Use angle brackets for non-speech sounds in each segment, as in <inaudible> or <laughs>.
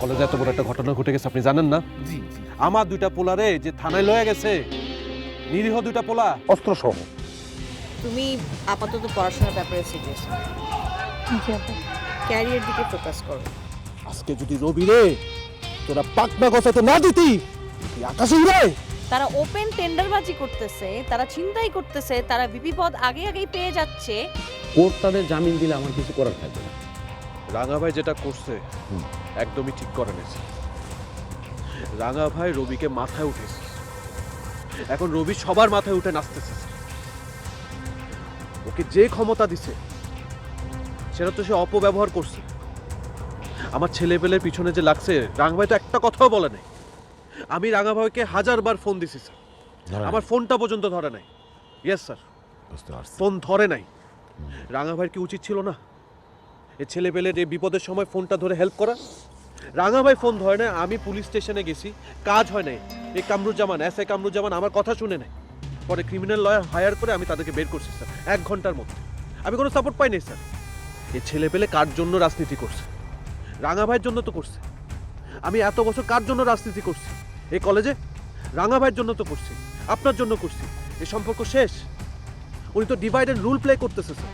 College এত বড় একটা ঘটনা ঘটে গেছে আপনি জানেন না? আমার দুইটা পোলারে যে থানায় লয়ে গেছে নিরীহ দুইটা পোলা। অস্ত্র সহ তুমি আপাতত পড়াশোনার ব্যাপারে সিরিয়াস ক্যারিয়ার দিকে ফোকাস করো। আজকে যদি রবি রে তোরা পাকনা গছাতে না দিতি আকাশে উড়ে তারা ওপেন টেন্ডারবাজি করতেছে তারা চিন্তাই করতেছে তারা বিপি পদ আগে আগেই পেয়ে যাচ্ছে। কোর্ট তাদের জামিন দিলে আমার কিছু করার থাকবে না। রাঙা ভাই যেটা করছে একদমই ঠিক করে নিয়েছে। রাঙা ভাই রবিকে মাথায় উঠেছে। এখন রবি সবার মাথায় উঠে নাচতেছে। ওকে যে ক্ষমতা দিছে সেটা তো সে অপব্যবহার করছে। আমার ছেলেপেলের পিছনে যে লাগছে রাঙা ভাই তো একটা কথাও বলে নাই। আমি রাঙা ভাইকে হাজারবার ফোন দিছি স্যার। আমার ফোনটা পর্যন্ত ধরে নাই। ইয়েস স্যার ফোন ধরে নাই। রাঙা ভাইয়ের কি উচিত ছিল না? এ ছেলে পেলের এই বিপদের সময় ফোনটা ধরে হেল্প করা? রাঙা ভাই ফোন ধরে না আমি পুলিশ স্টেশনে গেছি, কাজ হয় নাই। এই কামরুজ্জামান এস এ কামরুজ্জামান আমার কথা শুনে নেয়। পরে ক্রিমিনাল লয়ার হায়ার করে আমি তাদেরকে বের করছি স্যার এক ঘণ্টার মধ্যে। আমি কোনো সাপোর্ট পাইনি স্যার এ ছেলে পেলে কার জন্য রাজনীতি করছে? রাঙা ভাইয়ের জন্য তো করছে। আমি এত বছর কার জন্য রাজনীতি করছি? এই কলেজে রাঙা ভাইয়ের জন্য তো করছি। আপনার জন্য করছি। এই সম্পর্ক শেষ? উনি তো ডিভাইড অ্যান্ড রুল প্লে করতেছে স্যার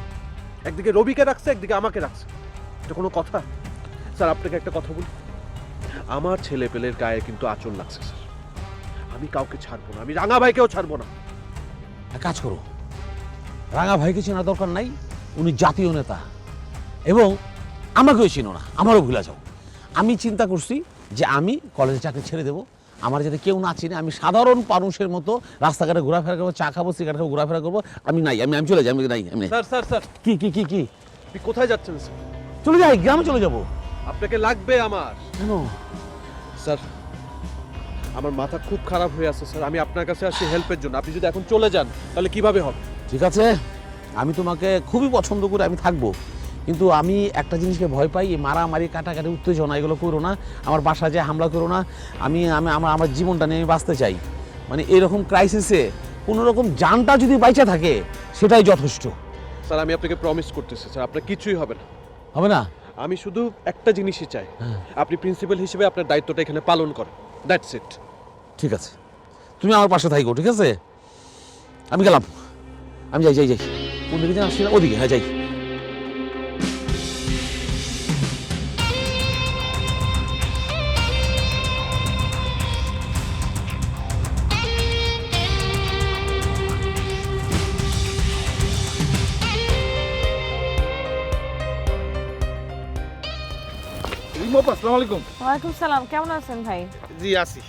একদিকে রবিকে রাখছে, একদিকে আমাকে রাখছে। এটা কোনো কথা? স্যার, আপনাকে একটা কথা বলি। আমার ছেলে পেলের গায়ে কিন্তু আচল লাগছে, স্যার। আমি কাউকে ছাড়বো না, আমি রাঙা ভাইকেও ছাড়বো না। এক কাজ করো। রাঙা ভাইকে চেনার দরকার নাই, উনি জাতীয় নেতা। এবং আমাকেও চিনো না, আমারও ভুলে যাও। আমি চিন্তা করছি যে আমি কলেজে চাকরি ছেড়ে দেবো আমার যাতে কেউ না চিনে আমি সাধারণ মানুষের মতো রাস্তাঘাটে ঘোরাফেরা করব চা খাব সিগারেট খাব ঘোরাফেরা করব আমি নাই আমি আমি চলে যাই আমি নাই আমি নাই। Sir sir sir. কি কি কি কি? আপনি কোথায় যাচ্ছেন স্যার? চলে যাই গ্রামে চলে যাব। আপনাকে লাগবে আমার। কেন? স্যার আমার মাথা খুব খারাপ হয়ে আছে স্যার। আমি আপনার কাছে আসি হেল্পের জন্য। আপনি যদি এখন চলে যান তাহলে কীভাবে হবে? ঠিক আছে আমি তোমাকে খুবই পছন্দ করে আমি থাকব। কিন্তু আমি একটা জিনিসকে ভয় পাই এই মারামারি কাটাকাটি উত্তেজনা এগুলো করো না আমার বাসা যে হামলা করো না আমি আমি আমার আমার জীবনটা নিয়ে আমি বাঁচতে চাই। মানে এরকম ক্রাইসিসে কোনো রকম জানটা যদি বাইচা থাকে সেটাই যথেষ্ট। স্যার আমি আপনাকে প্রমিস করতেছি স্যার আপনার কিছুই হবে না। হবে না? আমি শুধু একটা জিনিসই চাই। হ্যাঁ। আপনি প্রিন্সিপাল হিসেবে আপনার দায়িত্বটা এখানে পালন করেন। দ্যাটস ইট ঠিক আছে। তুমি আমার পাশে থাকো ঠিক আছে? আমি গেলাম। আমি যাই যাই যাই। কোন দিকে যেন আসছি না ওদিকে হ্যাঁ যাই। আসসালামু আলাইকুম। ওয়ালাইকুম সালাম কেমন আছেন ভাই? জি আসি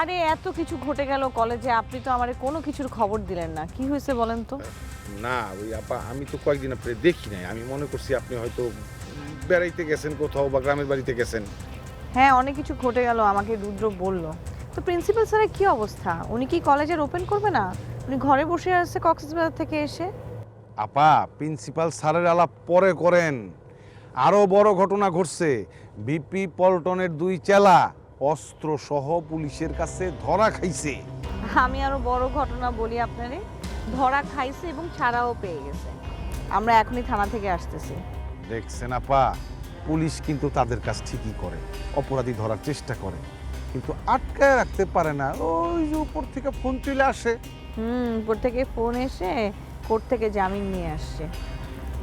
আরে এত কিছু ঘটে গেল কলেজে আপনি তো আমারে কোনো কিছুর খবর দিলেন না। কি হয়েছে বলেন তো? না ওই আপা আমি তো কয়েকদিন আপনি দেখি নাই। আমি মনে করছি আপনি হয়তো বেড়াইতে গেছেন কোথাও বা গ্রামের বাড়িতে গেছেন। হ্যাঁ অনেক কিছু ঘটে গেল আমাকে রুদ্র বলল। তো প্রিন্সিপাল স্যারের কি অবস্থা? উনি কি কলেজের ওপেন করবে না? উনি ঘরে বসে আছে কক্সবাজার থেকে এসে? আপা প্রিন্সিপাল স্যারের আলাপ পরে করেন। আরও বড় ঘটনা ঘটছে। বিপি পল্টনের দুই চেলা অস্ত্র সহ পুলিশের কাছে ধরা খাইছে। আমি আরও বড় ঘটনা বলি আপনারে। ধরা খাইছে এবং ছাড়াও পেয়ে গেছে। আমরা এখনই থানা থেকে আসতেছি। দেখছেন আপা পুলিশ কিন্তু তাদের কাজ ঠিকই করে অপরাধী ধরার চেষ্টা করে কিন্তু আটকায় রাখতে পারে না। ওই যে উপর থেকে ফোন চলে আসে। হুম উপর থেকে ফোন এসে কোর্ট থেকে জামিন নিয়ে আসছে।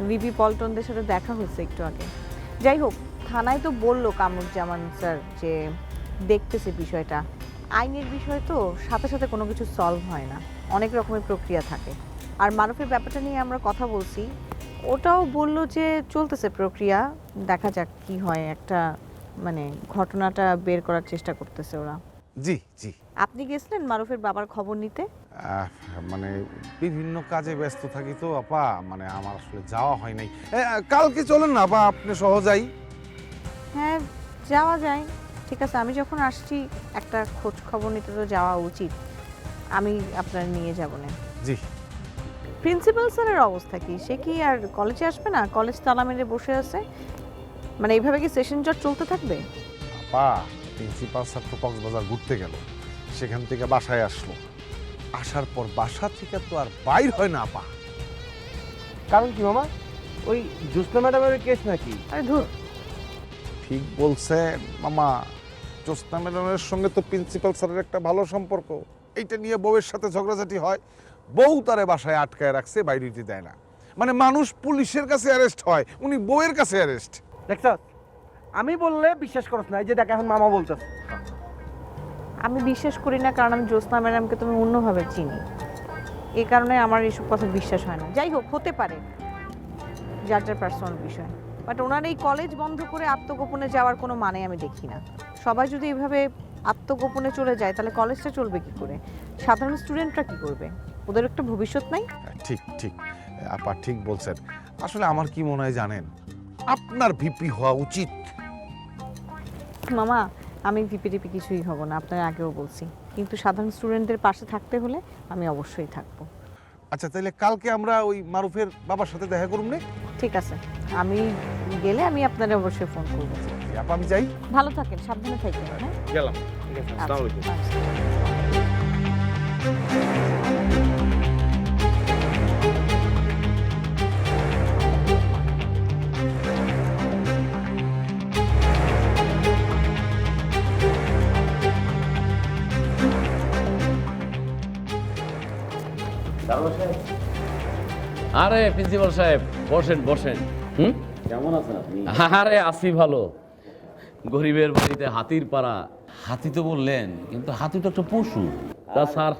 ভিপি পল্টনদের সাথে দেখা হয়েছে একটু আগে। যাই হোক থানায় তো বলল কামরুজ্জামান স্যার যে দেখতেছে বিষয়টা। আইনের বিষয় তো সাথে সাথে কোনো কিছু সলভ হয় না। অনেক রকমের প্রক্রিয়া থাকে। আর মারুফের ব্যাপারটা নিয়ে আমরা কথা বলছি। ওটাও বলল যে চলতেছে প্রক্রিয়া। দেখা যাক কি হয় একটা মানে ঘটনাটা বের করার চেষ্টা করতেছে ওরা। জি জি। আপনি গেছিলেন মারুফের বাবার খবর নিতে? আহ, মানে বিভিন্ন কাজে ব্যস্ত থাকি তো আপা। মানে আমার আসলে যাওয়া হয় নাই। এ, কালকে চলেন না আপা। আপনি সহজাই। হ্যাঁ যাওয়া যায়। ঠিক আছে আমি যখন আসছি একটা খোঁজ খবর নিতে তো যাওয়া উচিত। আমি আপনার নিয়ে যাব না। জি। প্রিন্সিপাল স্যারের অবস্থা কি? সে কি আর কলেজে আসবে না? কলেজ তালা মেরে বসে আছে? মানে এইভাবে কি সেশন জট চলতে থাকবে? আপা প্রিন্সিপাল স্যার তো কক্সবাজার ঘুরতে গেল। সেখান থেকে বাসায় আসলো। আসার পর বাসা থেকে তো আর বাইর হয় না আপা। কারণ কি মামা? ওই জ্যোৎস্না ম্যাডামের কেস নাকি? আরে ধুর ঠিক বলছে? মামা জ্যোৎস্না ম্যাডামের সঙ্গে তো প্রিন্সিপাল স্যারের একটা ভালো সম্পর্ক। এইটা নিয়ে বউয়ের সাথে ঝগড়াঝাটি হয়। বউ তারে বাসায় আটকায় রাখছে বাইরে দিতে দেয় না। মানে মানুষ পুলিশের কাছে অ্যারেস্ট হয় উনি বউয়ের কাছে অ্যারেস্ট দেখছ আমি বললে বিশ্বাস করছ না এই যে দেখ এখন মামা বলছস আমি বিশ্বাস করি না কারণ আমি জ্যোৎস্না ম্যাডামকে তুমি অন্যভাবে চিনি। এ কারণে আমার এসব কথা বিশ্বাস হয় না। যাই হোক হতে পারে। যার যার পার্সোনাল বিষয়। বাট ওনার এই কলেজ বন্ধ করে আত্মগোপনে যাওয়ার কোনো মানে আমি দেখি না। সবাই যদি এভাবে আত্মগোপনে চলে যায় তাহলে কলেজটা চলবে কি করে? সাধারণ স্টুডেন্টরা কি করবে? ওদের একটা ভবিষ্যৎ নাই? ঠিক ঠিক। আপা ঠিক বলছেন। আসলে আমার কি মনে হয় জানেন? আপনার ভিপি হওয়া উচিত। মামা আমি ভিপি টিপি কিছুই হব না আপনার আগেও বলছি। কিন্তু সাধারণ স্টুডেন্টদের পাশে থাকতে হলে আমি অবশ্যই থাকব। আচ্ছা তাহলে কালকে আমরা ওই মারুফের বাবার সাথে দেখা করুন নে? ঠিক আছে। আমি গেলে আমি আপনারে অবশ্যই ফোন করব। আপা আমি যাই। ভালো থাকেন সাবধানে থাকবেন হ্যাঁ? গেলাম ঠিক আছে আচ্ছা, আসসালামু আলাইকুম। আরে প্রিন্সিপাল সাহেব বসেন বসেন। হুম? কেমন আছেন আপনি? আরে আসি ভালো। গরিবের বাড়িতে হাতির পাড়া। হাতি তো বললেন কিন্তু হাতি তো একটা পশু। তা স্যার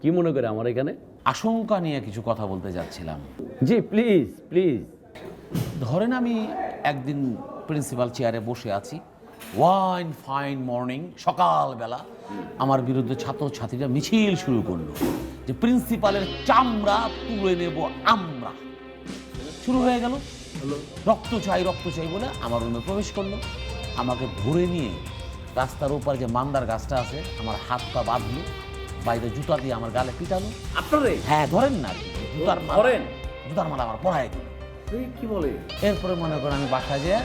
কি মনে করে আমার এখানে? আশঙ্কা নিয়ে কিছু কথা বলতে যাচ্ছিলাম। জি প্লিজ প্লিজ। ধরেন আমি একদিন প্রিন্সিপাল চেয়ারে বসে আছি। ওয়াইন ফাইন মর্নিং সকালবেলা আমার বিরুদ্ধে ছাত্রছাত্রীরা মিছিল শুরু করল যে প্রিন্সিপালের চামড়া তুলে নেব আমরা। শুরু হয়ে গেল। রক্ত চাই রক্ত চাই বলে আমার রুমে প্রবেশ করল। আমাকে ধরে নিয়ে রাস্তার ওপারে যে মান্দার গাছটা আছে আমার হাত পা বাঁধলো। বাইরে জুতা দিয়ে আমার গালে পিটালো। আপনারে? হ্যাঁ ধরেন না জুতার ধরেন? জুতার মালা আমার পড়ায় দিল। কি বলে? এরপরে মনে করেন আমি বাসায় যে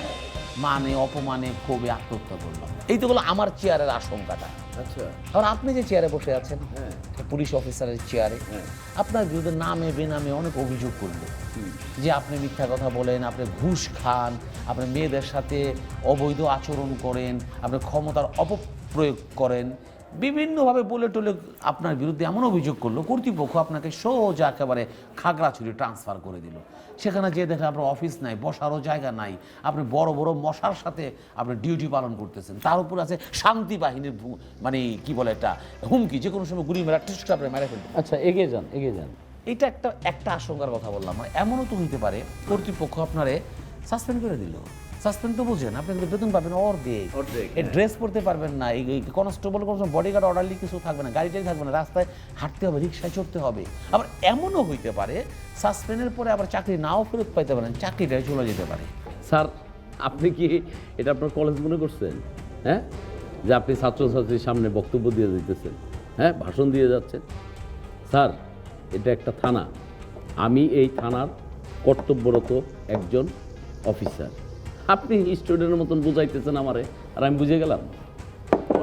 মানে অপমানে ক্ষোভে আত্মহত্যা করলাম। এই তো হলো আমার চেয়ারের আশঙ্কাটা। আচ্ছা। আর আপনি যে চেয়ারে বসে আছেন হ্যাঁ। পুলিশ অফিসারের চেয়ারে হ্যাঁ। আপনার বিরুদ্ধে নামে বেনামে অনেক অভিযোগ করল। যে আপনি মিথ্যা কথা বলেন, আপনি ঘুষ খান, আপনি মেয়েদের সাথে অবৈধ আচরণ করেন, আপনি ক্ষমতার অপপ্রয়োগ করেন, বিভিন্নভাবে বলে টলে আপনার বিরুদ্ধে এমন অভিযোগ করল, কর্তৃপক্ষ আপনাকে সোজা একেবারে খাগড়াছড়ি ট্রান্সফার করে দিল। সেখানে যেয়ে দেখেন আপনার অফিস নাই, বসারও জায়গা নাই, আপনি বড় বড় মশার সাথে আপনি ডিউটি পালন করতেছেন। তার উপর আছে শান্তি বাহিনীর মানে কি বলে এটা, হুমকি যে কোনো সময় গুলি মেরা টিস্ট আপনি মেরে ফেলবে আচ্ছা এগিয়ে যান এগিয়ে যান। এটা একটা একটা আশঙ্কার কথা বললাম। মানে এমনও তো হইতে পারে কর্তৃপক্ষ আপনারে সাসপেন্ড করে দিল। সাসপেন্ড তো বুঝেন আপনি কিন্তু বেতন পাবেন অর্ধেক। অর্ধেক, এই ড্রেস পরতে পারবেন না এই কনস্টেবল কোনো বডিগার্ড অর্ডারলি কিছু থাকবে না গাড়িটাই থাকবে না রাস্তায় হাঁটতে হবে রিক্সায় চড়তে হবে। আবার এমনও হইতে পারে সাসপেন্ডের পরে আবার চাকরি নাও ফেরত পাইতে পারেন চাকরিটাই চলে যেতে পারে। স্যার আপনি কি এটা আপনার কলেজ মনে করছেন? হ্যাঁ? যে আপনি ছাত্রছাত্রীর সামনে বক্তব্য দিয়ে দিতেছেন হ্যাঁ? ভাষণ দিয়ে যাচ্ছেন। স্যার এটা একটা থানা। আমি এই থানার কর্তব্যরত একজন অফিসার। আপনি স্টুডেন্টের মতন বুঝাইতেছেন আমারে আর আমি বুঝে গেলাম।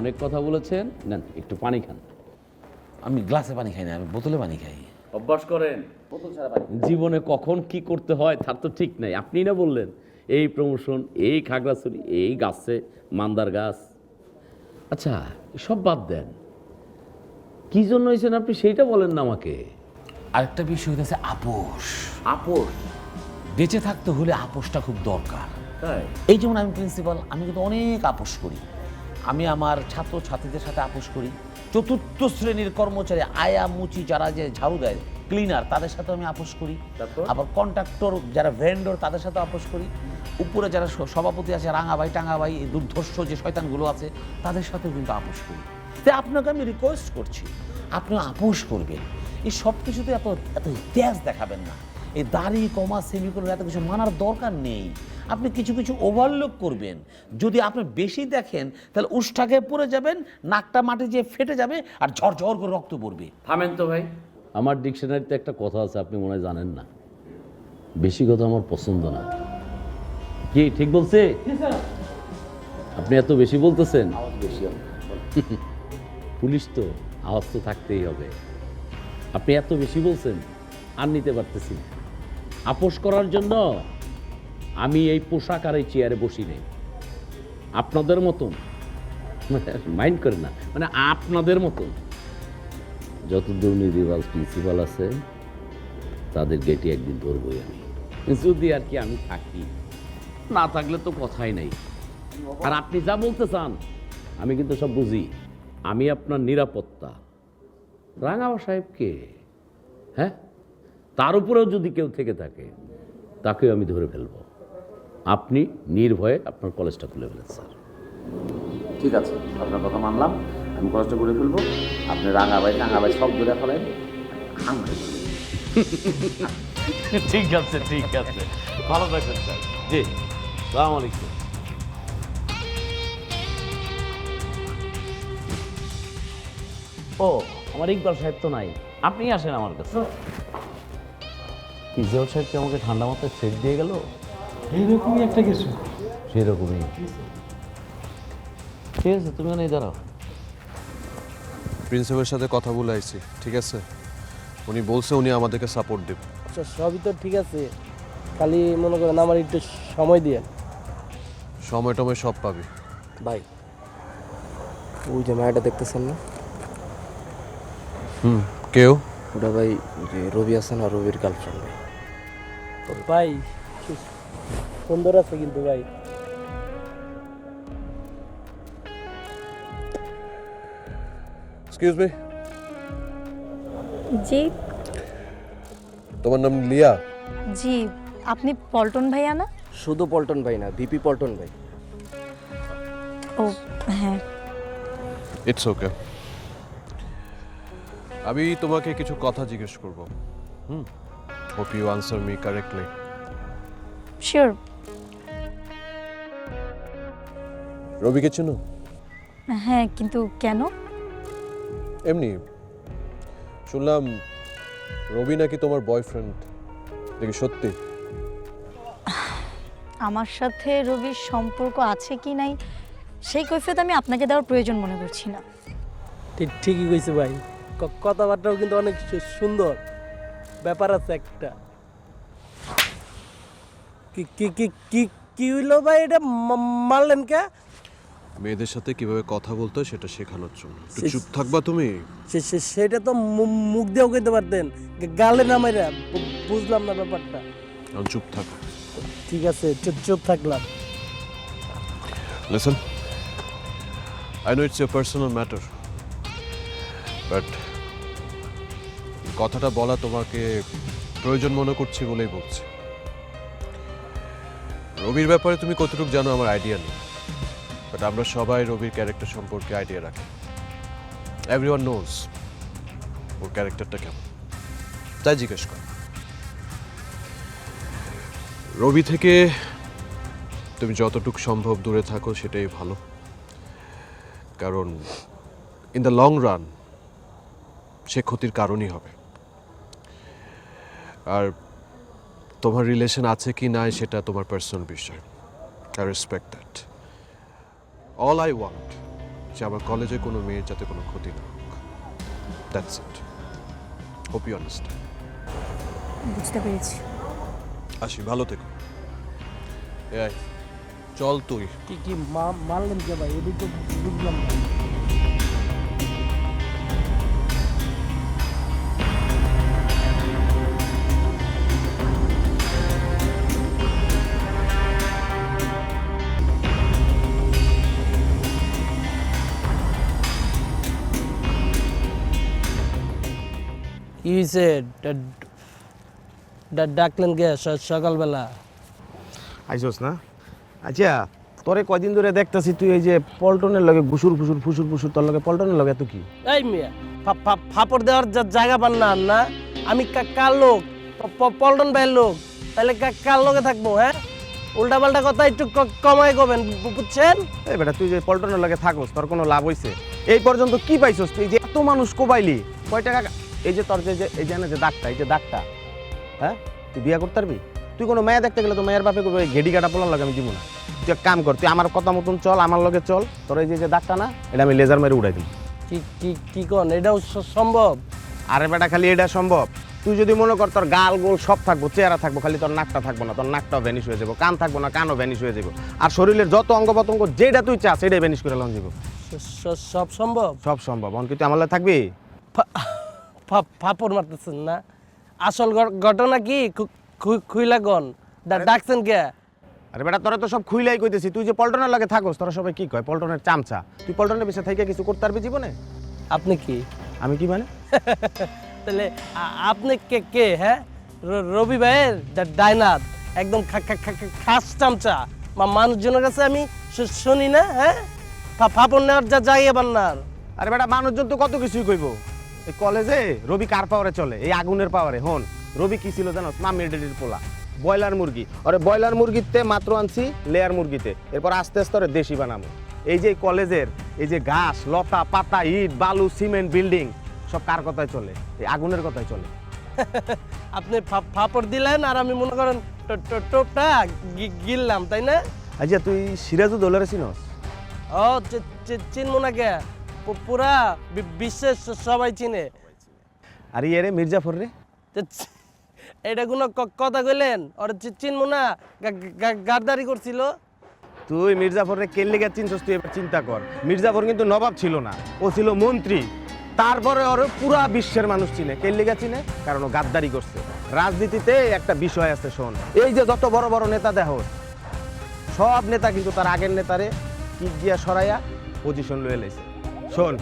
অনেক কথা বলেছেন। নেন একটু পানি খান। আমি গ্লাসে পানি খাই না আমি বোতলে পানি খাই। অভ্যাস করেন। জীবনে কখন কি করতে হয় তার তো ঠিক নাই। আপনি না বললেন এই প্রমোশন এই খাগড়াছড়ি এই গাছে মান্দার গাছ। আচ্ছা সব বাদ দেন। কি জন্য হয়েছেন আপনি সেইটা বলেন না আমাকে? আরেকটা বিষয় হইতেছে আপোষ। আপোষ? বেঁচে থাকতে হলে আপোষটা খুব দরকার। এই যেমন আমি প্রিন্সিপাল আমি কিন্তু অনেক আপোষ করি। আমি আমার ছাত্র ছাত্রীদের সাথে আপোষ করি। চতুর্থ শ্রেণির কর্মচারী আয়া মুচি যারা যে ঝাড়ু দেয় ক্লিনার তাদের সাথে আমি আপোষ করি। আবার কন্ট্রাক্টর যারা ভেন্ডর তাদের সাথে আপোষ করি। উপরে যারা সভাপতি আছে রাঙাবাই টাঙ্গাবাই এই দুর্ধর্ষ যে শয়তানগুলো আছে তাদের সাথেও কিন্তু আপোষ করি। তাই আপনাকে আমি রিকোয়েস্ট করছি আপনি আপোষ করবেন। এই সব কিছুতে এত এত তেজ দেখাবেন না। এই দাড়ি কমা সেমিকোলন এত কিছু মানার দরকার নেই। আপনি কিছু কিছু ওভারলোক করবেন। যদি আপনি বেশি দেখেন তাহলে উষ্ঠাকে পড়ে যাবেন নাকটা মাটি যে ফেটে যাবে আর ঝরঝর করে রক্ত পড়বে। থামেন তো ভাই। আমার ডিকশনারিতে একটা কথা আছে আপনি মনে হয় জানেন না। বেশি কথা আমার পছন্দ না। কি ঠিক বলছে? আপনি এত বেশি বলতেছেন? পুলিশ তো আওয়াজ তো থাকতেই হবে। আপনি এত বেশি বলছেন, আর নিতে পারতেছি আপোষ করার জন্য আমি এই পোশাক আর এই চেয়ারে বসি নেই। আপনাদের মতন, মাইন্ড করে না মানে আপনাদের মতন। যত দুর্নীতিবাজ প্রিন্সিপাল আছে, তাদের গেটি একদিন ধরবই আমি। যদি আর কি আমি থাকি, না থাকলে তো কথাই নাই। আর আপনি যা বলতে চান, আমি কিন্তু সব বুঝি। আমি আপনার নিরাপত্তা। রাঙাবা সাহেবকে হ্যাঁ? তার উপরেও যদি কেউ থেকে থাকে তাকেও আমি ধরে ফেলব। আপনি নির্ভয়ে আপনার কলেজটা খুলে ফেলেন স্যার। ঠিক আছে আপনার কথা মানলাম। আমি কলেজটা করে ফেলব। আপনি রাঙাবাই রাঙাবাই সব দূরে ফেলেন। ঠিক আছে ঠিক আছে। ভালো থাকবেন স্যার। জি সালাম আলাইকুম। ও আমার ইকবাল সাহেব তো নাই। আপনি আসেন আমার কাছে। ইকবাল সাহেব কি আমাকে ঠান্ডা মাথায় সেট দিয়ে গেল? এইরকমই একটা কিছু। সেরকমই। ঠিক আছে তুমি ওখানে দাঁড়াও। প্রিন্সিপালের সাথে কথা বলে আইছি ঠিক আছে? উনি বলছে উনি আমাদেরকে সাপোর্ট দেবে। আচ্ছা সবই তো ঠিক আছে। খালি মনে করেন আমার একটু সময় দিয়ে। সময় টময় সব পাবি। ভাই ওই যে মায়াটা দেখতেছেন না? হুম কেউ? ওটা ভাই যে রবি আছে না রবির গার্লফ্রেন্ড ভাই। ভাই সুন্দর আছে কিন্তু ভাই। এক্সকিউজ মি জি। তোমার নাম লিয়া? জি আপনি পল্টন ভাইয়া না? শুধু পল্টন ভাই না ভিপি পল্টন ভাই। ও হ্যাঁ। ইটস ওকে আমি তোমাকে কিছু কথা জিজ্ঞেস করব। হুম? Hope you answer me correctly sure রবিকে চেনো? হ্যাঁ কিন্তু কেন? এমনি শুনলাম রবি নাকি তোমার বয়ফ্রেন্ড দেখি সত্যি। আমার সাথে রবির সম্পর্ক আছে কি নাই সেই কৈফিয়ত আমি আপনাকে দেওয়ার প্রয়োজন মনে করছি না। ঠিক ঠিকই কইছে ভাই। কথাবার্তাও কিন্তু অনেক সুন্দর। ব্যাপার আছে একটা। কি কি কি কি কি হইল ভাই এটা? মারলেন কে? মেয়েদের সাথে কীভাবে কথা বলতে হয় সেটা শেখানোর জন্য। একটু চুপ থাকবা তুমি? সেটা তো মুখ দিয়েও কইতে পারতেন। গালে না মাইরা বুঝলাম না ব্যাপারটা। চুপ থাকো। ঠিক আছে চুপ চুপ থাকলাম। Listen, I know it's your personal matter, but কথাটা বলা তোমাকে প্রয়োজন মনে করছি বলেই বলছি। রবির ব্যাপারে তুমি কতটুকু জানো আমার আইডিয়া নেই। বাট আমরা সবাই রবির ক্যারেক্টার সম্পর্কে আইডিয়া রাখি। এভরিওয়ান নোজ ওর ক্যারেক্টারটা কেমন। তাই জিজ্ঞেস কর। রবি থেকে তুমি যতটুকু সম্ভব দূরে থাকো সেটাই ভালো। কারণ ইন দ্য লং রান সে ক্ষতির কারণই হবে। আর তোমার রিলেশন আছে কি নাই সেটা তোমার পার্সোনাল বিষয়। I respect that all I want যে আমার কলেজে কোনো মেয়ের যাতে কোনো ক্ষতি না হোক। That's it hope you understand বুঝতে পেরেছি। আসি ভালো থেকো। এই চল তুই। কি কি মা- মারলেন কে ভাই? এদিক তো বুঝলাম না। কি হয়েছে ডাকলেন স- সকালবেলা। আইসোস না? আচ্ছা তোরে কয়দিন ধরে দেখতাছি তুই এই যে পল্টনের লগে ফুসুর ফুসুর ফুসুর তোর লগে পল্টনের লগে এত কি? এই মিয়া ফাপড় দেওয়ার জায়গা পান না না? আমি কার লোক? পল্টন ভাইয়ের লোক। তাহলে কার লোকে থাকব হ্যাঁ? উল্টা পাল্টা কথা একটু ক- কমায় কবেন বুঝছেন? এই বেটা তুই যে পল্টনের লগে থাকোস তোর কোনো লাভ হইছে? এই পর্যন্ত কি পাইছস তুই? যে এত মানুষ কোবাইলি কয় টাকা এই যে তোর যে এই যে যে দাগটা এই যে দাগটা হ্যাঁ? তুই বিয়ে করতে পারবি? তুই কোনো মেয়ে দেখতে গেলে তো মেয়ের বাপে কবে ঘেডি কাটা পোলার লাগে আমি দিব না তুই এক কাম কর তুই আমার কথা মতন চল আমার লগে চল। তোর এই যে যে দাগটা না এটা আমি লেজার মেরে উড়াই দিই কি কি কি কন? এটাও সম্ভব? আরে বেটা খালি এটা সম্ভব। তুই যদি মনে কর তোর গাল গোল সব থাকব চেহারা থাকব খালি তোর নাকটা থাকব না তোর নাকটাও ভ্যানিশ হয়ে যাব কান থাকব না কানও ভ্যানিশ হয়ে যাব। আর শরীরের যত অঙ্গ প্রত্যঙ্গ যেটা তুই চাস সেটাই ভ্যানিশ করে লন যাব সব সম্ভব? সব সম্ভব। অন কি তুই আমার থাকবি? ফাপড় মারতেছেন না? আসল ঘটনা কি? খুইলা গন ডাকছেন কে? আরে বেটা তোরা তো সব খুইলাই কইতেছি। তুই যে পল্টনের লাগে থাকোস তোরা সবাই কি কয়? পল্টনের চামচা। তুই পল্টনের বিষয়ে থেকে কিছু করতে পারবি জীবনে? আপনি কি? আমি কি মানে? <laughs> তাহলে আপনি কে কে হ্যাঁ? রবি ভাইয়ের? ডা- ডাইনাত একদম খাস চামচা। মা- মানুষজনের কাছে আমি শুনি না হ্যাঁ? ফাপড় নেওয়ার যা যাই জায়গা বান্নার আরে বেটা মানুষজন তো কত কিছুই কইব। এই কলেজে রবি কার পাওয়ারে চলে? এই আগুনের পাওয়ারে হন। রবি কি ছিল জানো মাম্মির ডেডির পোলা। ব্রয়লার মুরগি। আরে ব্রয়লার মুরগিতে মাত্র আনছি লেয়ার মুরগিতে। এরপর আস্তে আস্তে ওরে দেশি বানাবো। এই যে কলেজের এই যে ঘাস লতা পাতা ইট বালু সিমেন্ট বিল্ডিং সব কার কথায় চলে? এই আগুনের কথায় চলে। <laughs> আপনি ফাপড় দিলেন আর আমি মনে করেন টোপটা গিললাম তাই না? আচ্ছা তুই সিরাজুদ্দৌলারে চিনস? ও চি- চি- না কে? পুরা বিশ্বের সবাই চিনে। আর ইয়ে রে? মির্জাফর রে এটা কোনো ক- কথা কইলেন? ওর চি- চিনবো না? গা- গা- গাদ্দারি করছিল। তুই মির্জাফরে কেল্লিগা চিনছস তুই এবার চিন্তা কর। মির্জাফর কিন্তু নবাব ছিল না ও ছিল মন্ত্রী। তারপরে ওর পুরা বিশ্বের মানুষ চিনে। কেল্লিগা চিনে? কারণ ও গাদ্দারি করছে। রাজনীতিতে একটা বিষয় আছে শোন। এই যে যত বড় বড় নেতা দেহ সব নেতা কিন্তু তার আগের নেতারে কিক গিয়া সরাইয়া পজিশন লয়ে লাইছে। শোন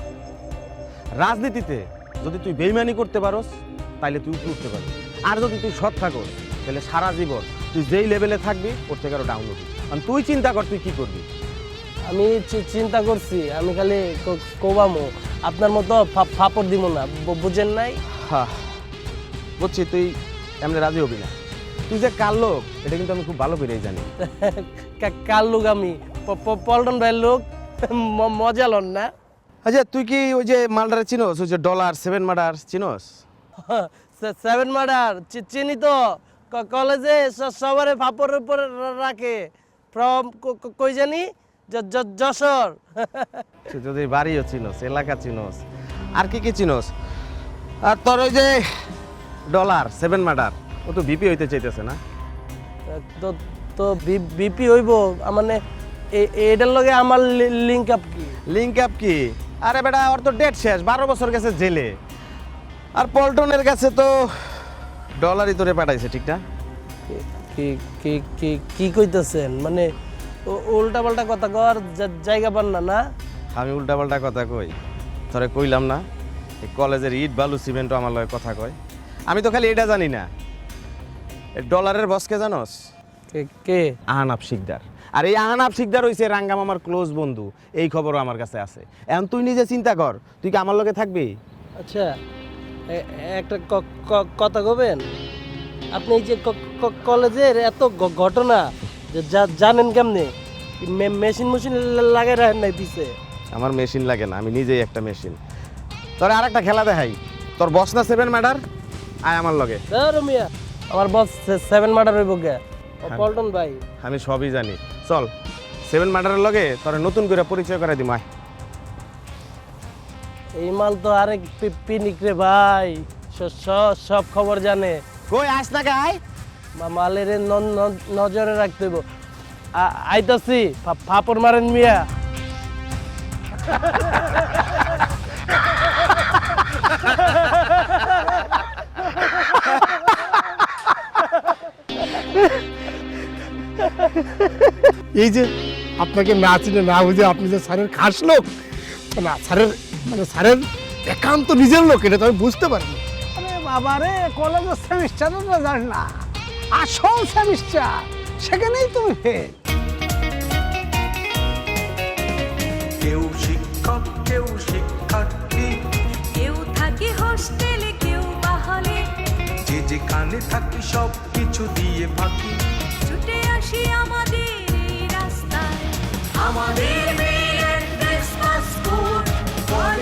রাজনীতিতে যদি তুই বেইমানি করতে পারোস তাইলে তুই উপরে উঠতে পারবি। আর যদি তুই সৎ থাকোস তাহলে সারা জীবন তুই যেই লেভেলে থাকবি ওর থেকে আরও ডাউন হবি। আর তুই চিন্তা কর তুই কি করবি। আমি চিন্তা করছি আমি খালি কোবামো। আপনার মতো ফাপড় দিব না বুঝেন নাই? হ্যাঁ বুঝছি তুই এমনি রাজি হবি না। তুই যে কার লোক এটা কিন্তু আমি খুব ভালো করেই জানি। <laughs> কার লোক আমি? পল্টন ভাইয়ের লোক? মজা লন না? আচ্ছা তুই কি ওই যে মালডারে চিনোস? ওই যে dollar seven murder চিনোস? <laughs> Seven murder চিনি তো। কলেজে সবারে ফাপড়ের উপরে রাখে। ফ্রম কই জানি? যশোর। তুই <laughs> যদি বাড়িও চিনোস এলাকা চিনোস আর কি কি চিনোস? আর তোর ওই যে ডলার সেভেন মার্ডার ও তো বিপি হইতে চাইতেছে না? তো তো বিপি হইব মানে এটার লগে আমার লিঙ্ক আপ কি? লিঙ্ক আপ কি? আরে বেটা ওর তো ডেট শেষ বারো বছর গেছে জেলে। আর পল্টনের কাছে তো ডলারই তোরে পাঠাইছে ঠিক না? কি কি কি কি কইতেছেন? মানে উল্টা পাল্টা কথা কর জায়গা পান না না? আমি উল্টাপাল্টা কথা কই। তোরে কইলাম না এই কলেজের ইট বালু সিমেন্টও আমার লগে কথা কয়। আমি তো খালি এটা জানি না। ডলারের বসকে জানোস? কে কে? আহানাব শিকদার। আর এই আহানাব শিকদার হইছে রাঙ্গাম আমার ক্লোজ বন্ধু। এই খবরও আমার কাছে আছে। এখন তুই নিজে চিন্তা কর তুই কি আমার লগে থাকবি? আচ্ছা একটা কথা কবেন? আপনি এই যে কলেজের এত ঘটনা যে যা- জানেন কেমনে? মেশিন মেশিন লাগাই রাখেন নাই পিছে? আমার মেশিন লাগে না আমি নিজেই একটা মেশিন। তোর আর একটা খেলা দেখাই। তোর বস না সেভেন ম্যাডার আয় আমার লগে। মিয়া আমার বস সেভেন মার্ডার হইব গে। পল্টন ভাই। আমি সবই জানি। চল সেভেন ম্যাডারের লগে তোর নতুন করে পরিচয় করে দিম আয়। এই মাল তো আরেক পিনিক রে ভাই। স- স- সব খবর জানে। কই আস না মা- মালের ন- ন- নজরে রাখতে আইতাছি ফাপড় মারেন মিয়া। <laughs> <laughs> এই যে আপনাকে না চিনে না বুঝে আপনি যে স্যারের খাস লোক না স্যারের মানে স্যারের একান্ত নিজের লোক এটা তো আমি বুঝতে পারিনি। আরে বাবা রে কলেজের সেমিস্টারের রেজাল্ট না। আসল সেমিস্টার সেখানেই তুমি ফেল কেউ শিক্ষক কেউ শিক্ষার্থী। কেউ থাকি হোস্টেলে কেউ বাহলে। যে যে যেখানে থাকি সব কিছু দিয়ে ফাঁকি। খুশি আমাদের এই রাস্তায়। আমাদের মেয়ের ক্রিসমাস কোড ফর